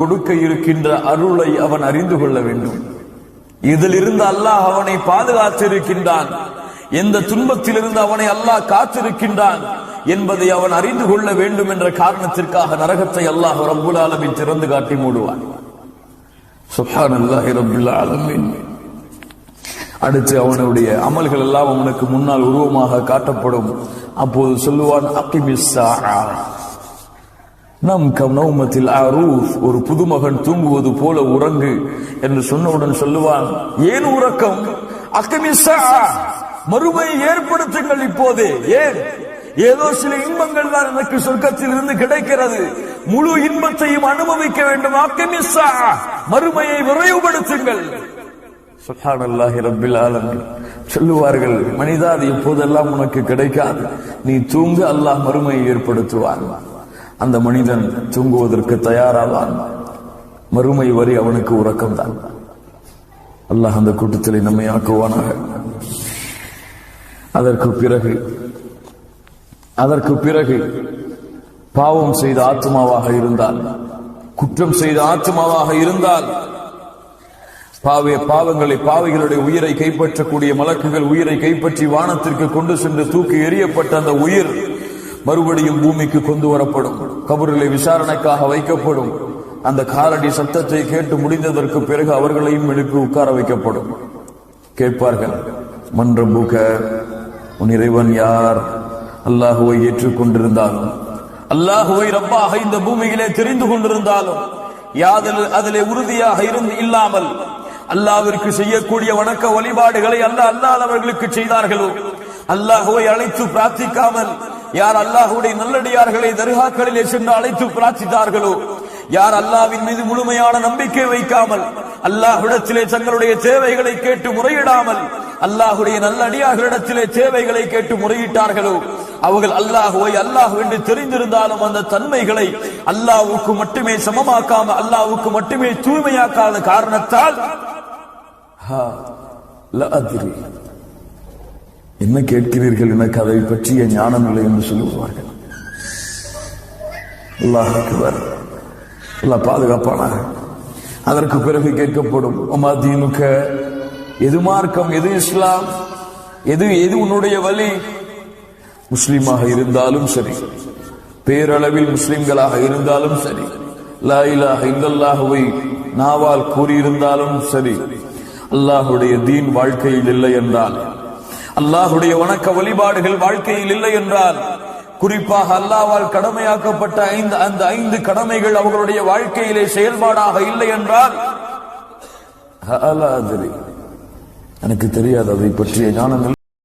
கொடுக்க இருக்கின்ற அருளை அவன் அறிந்து கொள்ள வேண்டும். இதிலிருந்து அல்லாஹ் அவனை பாதுகாத்திருக்கின்றான். எந்த துன்பத்திலிருந்து அவனை அல்லாஹ் காத்திருக்கின்றான் என்பதை அவன் அறிந்து கொள்ள வேண்டும் என்ற காரணத்திற்காக நரகத்தை அல்லாஹ் ரபுல் ஆலமின் திறந்து காட்டி மூடுவான். சுப்ஹானல்லாஹி ரப்பில் அடுத்து அவனுடைய அமல்கள் எல்லாம் அவனுக்கு முன்னால் உருவமாக காட்டப்படும். அப்போது சொல்லுவான் அக்கிமிஸ் நம் கம் நௌமத்தில் ஒரு புதுமகன் தூங்குவது போல உறங்கு என்று சொன்னவுடன் சொல்லுவான் ஏன் உறக்கம்? அக்கமிசா மறுமை ஏற்படுத்துங்கள் இப்போதே ஏன்? ஏதோ சில இன்பங்கள் தான் எனக்கு சொர்க்கத்தில் இருந்து கிடைக்கிறது. முழு இன்பத்தையும் அனுபவிக்க வேண்டும் அக்கமிசா மறுமையை விரைவுபடுத்துங்கள். சுப்ஹானல்லாஹி ரப்பில் சொல்லுவார்கள் மனிதா அது எப்போதெல்லாம் உனக்கு கிடைக்காது? நீ தூங்க அல்லாஹ் மறுமையை ஏற்படுத்துவான். அந்த மனிதன் தூங்குவதற்கு தயாராவான். மறுமை வரி அவனுக்கு உறக்கம் தான் அல்லாஹ் அந்த கூட்டத்தில் நம்மை ஆக்குவானாக. அதற்கு பிறகு அதற்கு பிறகு பாவம் செய்த ஆத்மாவாக இருந்தால் குற்றம் செய்த ஆத்மாவாக இருந்தால் பாவிய பாவங்களை பாவிகளுடைய உயிரை கைப்பற்றக்கூடிய மலக்குகள் உயிரை கைப்பற்றி வானத்திற்கு கொண்டு சென்று தூக்கி எறியப்பட்ட அந்த உயிர் மறுபடியும் பூமிக்கு கொண்டு வரப்படும். கபூரிலே விசாரணைக்காக வைக்கப்படும். அந்த காலடி சத்தத்தை கேட்டு முடிந்ததற்கு பிறகு அவர்களையும் எழுப்பி உட்கார வைக்கப்படும். கேட்பார்கள் மன்றபுக உன் இறைவன் யார்? அல்லாஹுவை ஏற்றுக்கொண்டிருந்தாலும் அல்லாஹுவை ரப்பாக இந்த பூமியிலே தெரிந்து கொண்டிருந்தாலும் யாதில் அதிலே உறுதியாக இருந்து இல்லாமல் அல்லாவிற்கு செய்யக்கூடிய வணக்க வழிபாடுகளை அல்லாஹ் அல்லாதவர்களுக்கு செய்தார்களோ? அல்லாஹுவை அழைத்து பிரார்த்திக்காமல் யார் அல்லாஹுடைய நல்லடியார்களை தர்காக்களிலே சென்று அழைத்து பிரார்த்தித்தார்களோ? யார் அல்லாவின் மீது முழுமையான நம்பிக்கை வைக்காமல் அல்லாஹ்விடத்திலே தங்களுடைய தேவைகளை கேட்டு முறையிடாமல் அல்லாஹுடைய நல்லடியார்களிடத்திலே தேவைகளை கேட்டு முறையிட்டார்களோ? அவர்கள் அல்லாஹுவை அல்லாஹ் என்று தெரிந்திருந்தாலும் அந்த தன்மைகளை அல்லாஹ்வுக்கு மட்டுமே சமமாக்காம அல்லாஹ்வுக்கு மட்டுமே தூய்மையாக்காத காரணத்தால் ஹா, என்ன கேட்கிறீர்கள் எனக்கு அதை பற்றிய ஞானம் இல்லை என்று சொல்லுவார்கள். அல்லாஹ் அல்லாஹ் பாதுகாப்பானாக. அதற்கு பிறகு கேட்கப்படும் உமா தீனுக்க எது மார்க்கம் எது இஸ்லாம் எது எது உன்னுடைய வழி? முஸ்லீமாக இருந்தாலும் சரி பேரளவில் முஸ்லிம்களாக இருந்தாலும் சரி லா இந்தல்லாகவை நாவால் கூறியிருந்தாலும் சரி அல்லாஹுடைய தீன் வாழ்க்கையில் இல்லை என்றால் அல்லாஹுடைய வணக்க வழிபாடுகள் வாழ்க்கையில் இல்லை என்றால் குறிப்பாக அல்லாவால் கடமையாக்கப்பட்ட ஐந்து அந்த ஐந்து கடமைகள் அவர்களுடைய வாழ்க்கையிலே செயல்பாடாக இல்லை என்றால் எனக்கு தெரியாது அதை பற்றிய ஞானம்